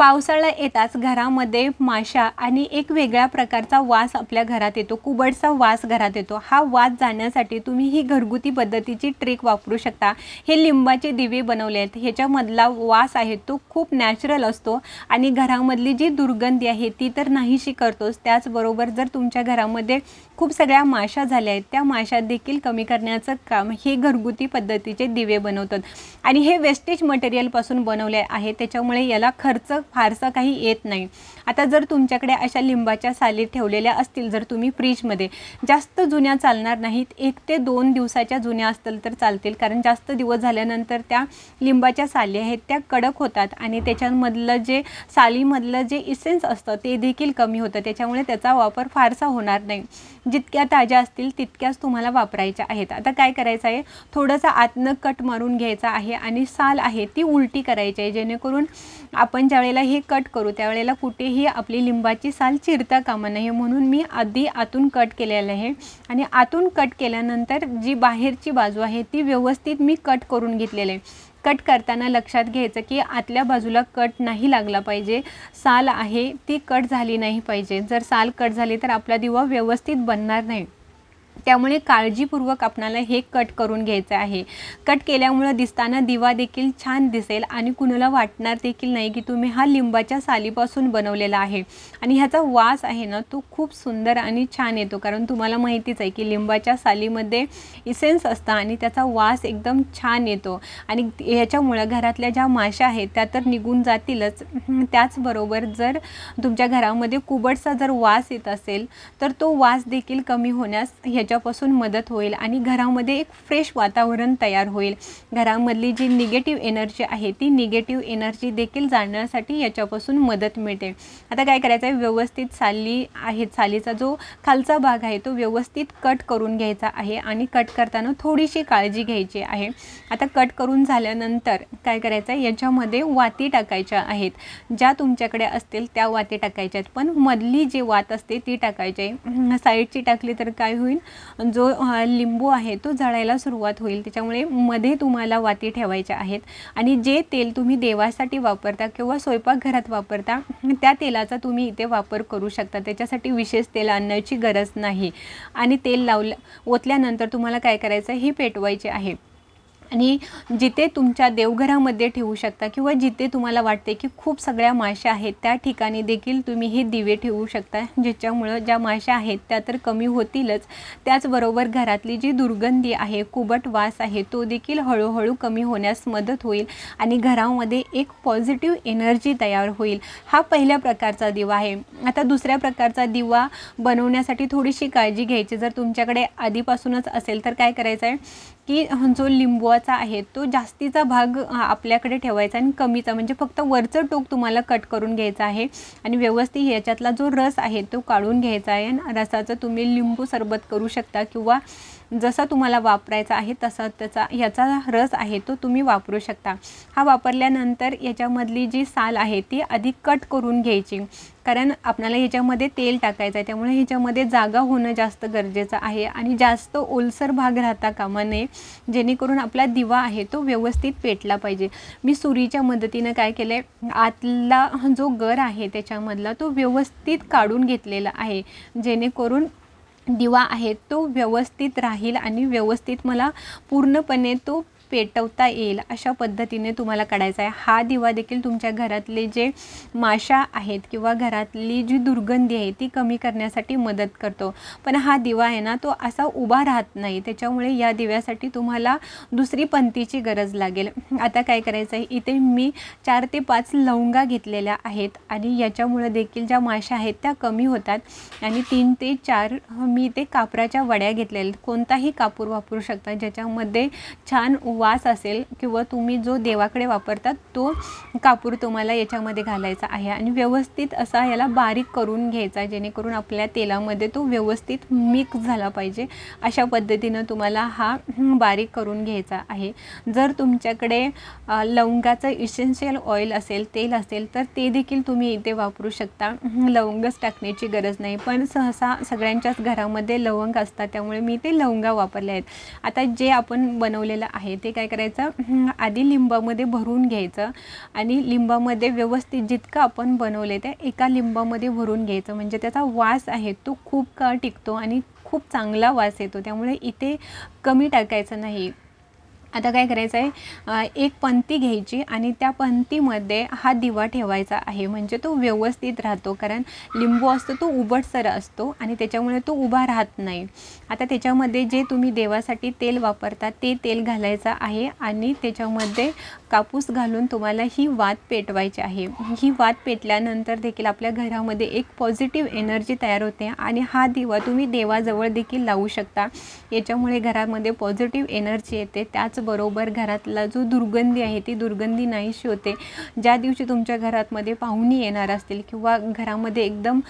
पावसाळा येताच घरामध्ये माशा आणि एक वेगळ्या प्रकारचा वास आपल्या घरात येतो. कुबडचा वास घरात येतो. हा वास जाण्यासाठी तुम्ही ही घरगुती पद्धतीची ट्रिक वापरू शकता. हे लिंबाचे दिवे बनवले आहेत. ह्याच्यामधला वास आहे तो खूप नॅचरल असतो आणि घरामधली जी दुर्गंधी आहे ती तर नाहीशी करतोच त्याचबरोबर जर तुमच्या घरामध्ये खूप सगळ्या माशा झाल्या आहेत त्या माशा देखील कमी करण्याचं काम हे घरगुती पद्धतीचे दिवे बनवतात. आणि हे वेस्टेज मटेरियलपासून बनवले आहे. त्याच्यामुळे याला खर्च फारसं काही येत नाही. आता जर तुमच्याकडे अशा लिंबाच्या साली ठेवलेल्या असतील जर तुम्ही फ्रीजमध्ये जास्त जुन्या चालणार नाहीत एक ते दोन दिवसाच्या जुन्या असतील तर चालतील कारण जास्त दिवस झाल्यानंतर त्या लिंबाच्या साली आहेत त्या कडक होतात आणि त्याच्यामधलं जे सालीमधलं जे इसेन्स असतं ते देखील कमी होतं. त्याच्यामुळे त्याचा वापर फारसा होणार नाही. जितक्या ताज्या असतील तितक्याच तुम्हाला वापरायच्या आहेत. आता काय करायचं आहे? थोडंसं आतनं कट मारून घ्यायचा आहे आणि साल आहे ती उलटी करायची आहे जेणेकरून आपण ज्या वेळेला ज्यावेळेला हे कट करू. त्यावेळेला कुठेही आपली लिंबाची साल चिरता कामा नये म्हणून मी आधी आतून कट केलेलं आहे. आणि आतून कट केल्यानंतर जी बाहेरची बाजू आहे ती व्यवस्थित मी कट करून घेतलेली आहे. कट करताना लक्षात घ्यायचं की आतल्या बाजूला कट नाही लागला पाहिजे. साल आहे ती कट झाली नाही पाहिजे. जर साल कट झाली तर आपला दिवा व्यवस्थित बनणार नाही. त्यामुळे काळजीपूर्वक आपणाला हे कट करून घ्यायचं आहे. कट केल्यामुळं दिसताना दिवा देखील छान दिसेल आणि कुणाला वाटणार देखील नाही की तुम्ही हा लिंबाच्या सालीपासून बनवलेला आहे. आणि ह्याचा वास आहे ना तो खूप सुंदर आणि छान येतो. कारण तुम्हाला माहितीच आहे की लिंबाच्या सालीमध्ये इसेन्स असतं आणि त्याचा वास एकदम छान येतो. आणि ह्याच्यामुळं घरातल्या ज्या माशा आहेत त्या तर निघून जातीलच. त्याचबरोबर जर तुमच्या घरामध्ये कुबडचा जर वास येत असेल तर तो वास देखील कमी होण्यास त्याच्यापासून मदत होईल आणि घरामध्ये एक फ्रेश वातावरण तयार होईल. घरामधली जी निगेटिव्ह एनर्जी आहे ती निगेटिव्ह एनर्जी देखील जाणण्यासाठी याच्यापासून मदत मिळते. आता काय करायचं आहे? व्यवस्थित साली आहे सालीचा जो खालचा भाग आहे तो व्यवस्थित कट करून घ्यायचा आहे आणि कट करताना थोडीशी काळजी घ्यायची आहे. आता कट करून झाल्यानंतर काय करायचं आहे? याच्यामध्ये वाती टाकायच्या आहेत. ज्या तुमच्याकडे असतील त्या वाती टाकायच्या आहेत. पण मधली जी वात असते ती टाकायची आहे. साईडची टाकली तर काय होईल? जो लिंबू आहे तो जळायला सुरुवात होईल. त्याच्यामुळे मध्ये तुम्हाला वाती ठेवायच्या आहेत. आणि जे तेल तुम्ही देवासाठी वापरता किंवा स्वयंपाकघरात वापरता त्या तेलाचा तुम्ही इथे वापर करू शकता. त्याच्यासाठी विशेष तेल आणण्याची गरज नाही. आणि तेल लावलं ओतल्यानंतर तुम्हाला काय करायचं हे पेटवायचे आहे. आणि जिथे तुमच्या देवघरामध्ये ठेवू शकता किंवा जिथे तुम्हाला वाटते की खूप सगळ्या माशा आहेत त्या ठिकाणी देखील तुम्ही हे दिवे ठेवू शकता ज्याच्यामुळं ज्या माशा आहेत त्या तर कमी होतीलच. त्याचबरोबर घरातली जी दुर्गंधी आहे कुबट वास आहे तो देखील हळूहळू कमी होण्यास मदत होईल आणि घरामध्ये एक पॉझिटिव्ह एनर्जी तयार होईल. हा पहिल्या प्रकारचा दिवा आहे. आता दुसऱ्या प्रकारचा दिवा बनवण्यासाठी थोडीशी काळजी घ्यायची. जर तुमच्याकडे आधीपासूनच असेल तर काय करायचं आहे की जो लिंबवाचा आहे. तो जास्तीचा भाग आपल्याकडे ठेवायचा आणि कमीचा. म्हणजे फक्त वरचं टोक तुम्हाला कट करून घ्यायचं आहे आणि व्यवस्थित ह्याच्यातला जो रस आहे तो काढून घ्यायचा आहे आणि रसाचं तुम्ही लिंबू सरबत करू शकता किंवा जसा तुम्हाला वापरायचा आहे तसा त्याचा ह्याचा रस आहे तो तुम्ही वापरू शकता. हा वापरल्यानंतर याच्यामधली जी साल आहे ती आधी कट करून घ्यायची. कारण आपल्याला ह्याच्यामध्ये तेल टाकायचं आहे त्यामुळे ह्याच्यामध्ये जागा होणं जास्त गरजेचं आहे आणि जास्त ओलसर भाग राहता कामा नये. जेणेकरून आपला दिवा आहे तो व्यवस्थित पेटला पाहिजे. मी सुरीच्या मदतीनं काय केलं आहे आतला जो गर आहे त्याच्यामधला तो व्यवस्थित काढून घेतलेला आहे. जेणेकरून दिवा आहे तो व्यवस्थित राहील आणि व्यवस्थित मला पूर्णपणे तो पेटवता येईल अशा पद्धतीने तुम्हाला काढायचा आहे. हा दिवा देखील तुमच्या घरातले जे माशा आहेत किंवा घरातली जी दुर्गंधी आहे ती कमी करण्यासाठी मदत करतो. पण हा दिवा आहे ना तो असा उभा राहत नाही. त्याच्यामुळे या दिव्यासाठी तुम्हाला दुसरी पंथीची गरज लागेल. आता काय करायचं आहे? इथे मी चार ते पाच लवंगा घेतलेल्या आहेत आणि याच्यामुळे देखील ज्या माशा आहेत त्या कमी होतात. आणि तीन ते चार मी ते कापराच्या वड्या घेतलेल्या आहेत. कोणताही कापूर वापरू शकता ज्याच्यामध्ये छान वास असेल किंवा तुम्ही जो देवाकडे वापरतात तो कापूर तुम्हाला याच्यामध्ये घालायचा आहे. आणि व्यवस्थित असा याला बारीक करून घ्यायचा जेणेकरून आपल्या तेलामध्ये तो व्यवस्थित मिक्स झाला पाहिजे. अशा पद्धतीनं तुम्हाला हा बारीक करून घ्यायचा आहे. जर तुमच्याकडे लवंगाचं इसेन्शियल ऑइल असेल तेल असेल तर ते देखील तुम्ही इथे वापरू शकता. लवंगच टाकण्याची गरज नाही. पण सहसा सगळ्यांच्याच घरामध्ये लवंग असतात त्यामुळे मी ते लवंगा वापरले आहेत. आता जे आपण बनवलेलं आहे ते त्यासाठी काय करायचं? आधी लिंबामध्ये भरून घ्यायचं. आणि लिंबामध्ये व्यवस्थित जितकं आपण बनवले ते एका लिंबामध्ये भरून घ्यायचं. म्हणजे त्याचा वास आहे तो खूप काळ टिकतो आणि खूप चांगला वास येतो. त्यामुळे इथे कमी टाकायचं नाही. आता काय करायचं आहे एक पंती घ्यायची आणि त्या पंतीमध्ये हा दिवा ठेवायचा आहे. म्हणजे तो व्यवस्थित राहतो. कारण लिंबू असतो तो उबटसर असतो आणि त्याच्यामुळे तो उभा राहत नाही. आता त्याच्यामध्ये जे तुम्ही देवासाठी तेल वापरता ते तेल घालायचं आहे आणि त्याच्यामध्ये कापूस घालून तुम्हाला ही वात पेटवायची आहे. ही वात पेटल्यानंतर देखील आपल्या घरामध्ये एक पॉझिटिव्ह एनर्जी तयार होते आणि हा दिवा तुम्ही देवाजवळ देखील लावू शकता. याच्यामुळे घरामध्ये पॉझिटिव्ह एनर्जी येते. त्याच त्याचबरोबर घरातला जो दुर्गंधी आहे ती दुर्गंधी नाहीशी होते. ज्या दिवशी तुमच्या घरातमध्ये पाहुणी येणार असतील किंवा घरामध्ये एकदम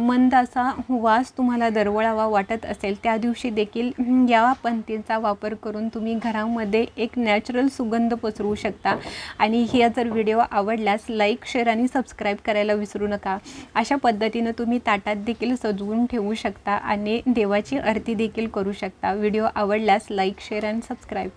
मंद असा वास तुम्हाला दरवळावा वाटत असेल त्या दिवशी देखील या पंथीचा वापर करून तुम्ही घरामध्ये एक नॅचरल सुगंध पसरवू शकता. आणि ह्या जर व्हिडिओ आवडल्यास लाईक शेअर आणि सबस्क्राईब करायला विसरू नका. अशा पद्धतीनं तुम्ही ताटात देखील सजवून ठेवू शकता आणि देवाची आरती देखील करू शकता. व्हिडिओ आवडल्यास लाईक शेअर आणि सबस्क्राईब